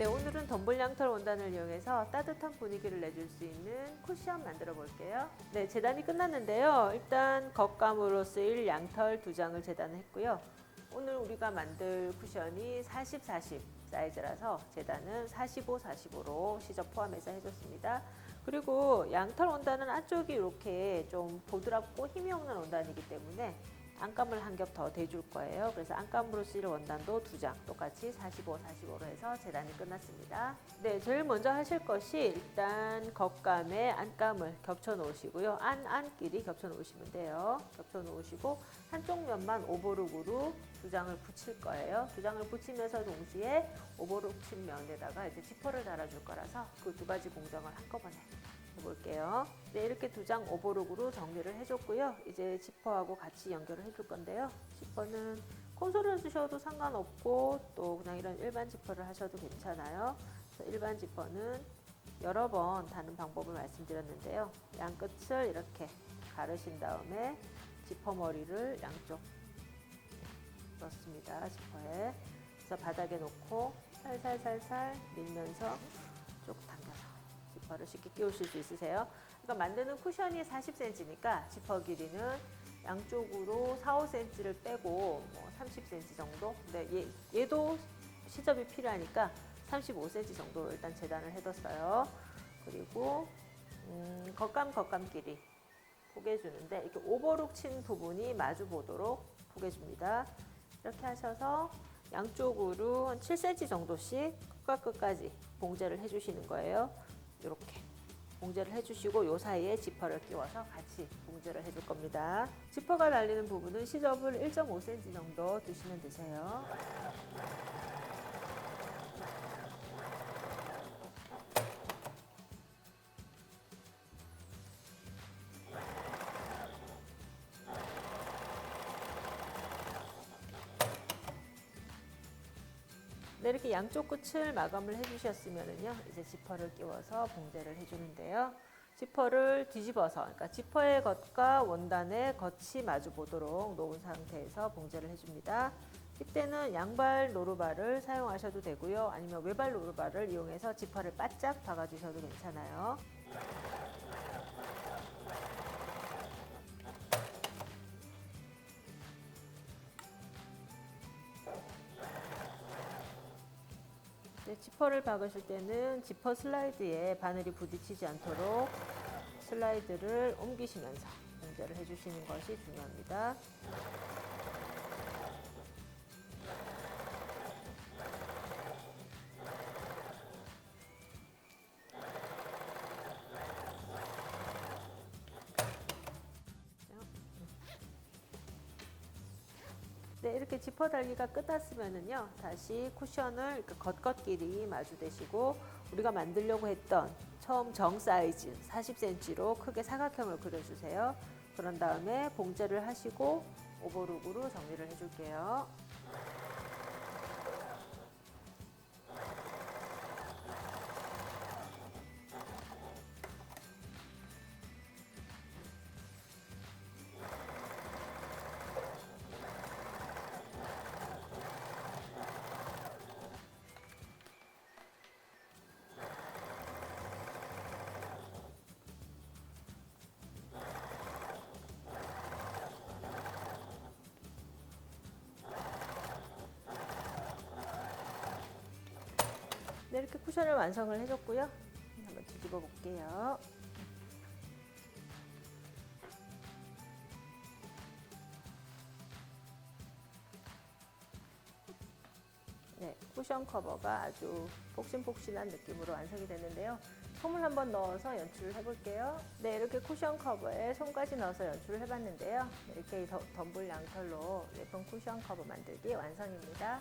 네, 오늘은 덤블 양털 원단을 이용해서 따뜻한 분위기를 내줄 수 있는 쿠션 만들어 볼게요. 네, 재단이 끝났는데요. 일단 겉감으로 쓰일 양털 두 장을 재단했고요. 오늘 우리가 만들 쿠션이 40, 40 사이즈라서 재단은 45, 45로 시접 포함해서 해줬습니다. 그리고 양털 원단은 안쪽이 이렇게 좀 보드랍고 힘이 없는 원단이기 때문에 안감을 한 겹 더 대줄 거예요. 그래서 안감으로 쓰일 원단도 두 장 똑같이 45, 45로 해서 재단이 끝났습니다. 네, 제일 먼저 하실 것이 일단 겉감에 안감을 겹쳐 놓으시고요. 안, 안끼리 겹쳐 놓으시면 돼요. 겹쳐 놓으시고 한쪽 면만 오버룩으로 두 장을 붙일 거예요. 두 장을 붙이면서 동시에 오버룩 친 면에다가 이제 지퍼를 달아줄 거라서 그 두 가지 공정을 한꺼번에 해 볼게요. 네, 이렇게 두 장 오버룩으로 정리를 해줬고요. 이제 지퍼하고 같이 연결을 해줄 건데요. 지퍼는 콘솔을 쓰셔도 상관없고 또 그냥 이런 일반 지퍼를 하셔도 괜찮아요. 그래서 일반 지퍼는 여러 번 다는 방법을 말씀드렸는데요. 양 끝을 이렇게 가르신 다음에 지퍼 머리를 양쪽 넣습니다. 지퍼에. 그래서 바닥에 놓고 살살살살 밀면서 쭉 당겨 서 지퍼를 쉽게 끼우실 수 있으세요. 그러니까 만드는 쿠션이 40cm니까 지퍼 길이는 양쪽으로 4, 5cm를 빼고 뭐 30cm 정도. 근데 얘, 얘도 시접이 필요하니까 35cm 정도로 일단 재단을 해뒀어요. 그리고 음, 겉감 겉감 길이 포개주는데 이렇게 오버룩 친 부분이 마주 보도록 포개줍니다. 이렇게 하셔서 양쪽으로 한 7cm 정도씩 끝과 끝까지 봉제를 해주시는 거예요. 이렇게 봉제를 해주시고 요 사이에 지퍼를 끼워서 같이 봉제를 해줄 겁니다. 지퍼가 달리는 부분은 시접을 1.5cm 정도 두시면 되세요. 네, 이렇게 양쪽 끝을 마감을 해주셨으면은요, 이제 지퍼를 끼워서 봉제를 해주는데요. 지퍼를 뒤집어서, 그러니까 지퍼의 겉과 원단의 겉이 마주 보도록 놓은 상태에서 봉제를 해줍니다. 이때는 양발 노루발을 사용하셔도 되고요, 아니면 외발 노루발을 이용해서 지퍼를 바짝 박아주셔도 괜찮아요. 지퍼를 박으실 때는 지퍼 슬라이드에 바늘이 부딪히지 않도록 슬라이드를 옮기시면서 봉제를 해주시는 것이 중요합니다. 네, 이렇게 지퍼 달기가 끝났으면은요, 다시 쿠션을 겉겉끼리 마주대시고 우리가 만들려고 했던 처음 정 사이즈 40cm로 크게 사각형을 그려주세요. 그런 다음에 봉제를 하시고 오버룩으로 정리를 해줄게요. 이렇게 쿠션을 완성을 해줬고요. 한번 뒤집어 볼게요. 네, 쿠션 커버가 아주 폭신폭신한 느낌으로 완성이 됐는데요. 솜을 한번 넣어서 연출을 해볼게요. 네, 이렇게 쿠션 커버에 솜까지 넣어서 연출을 해봤는데요. 이렇게 더- 덤블 양털로 예쁜 쿠션 커버 만들기 완성입니다.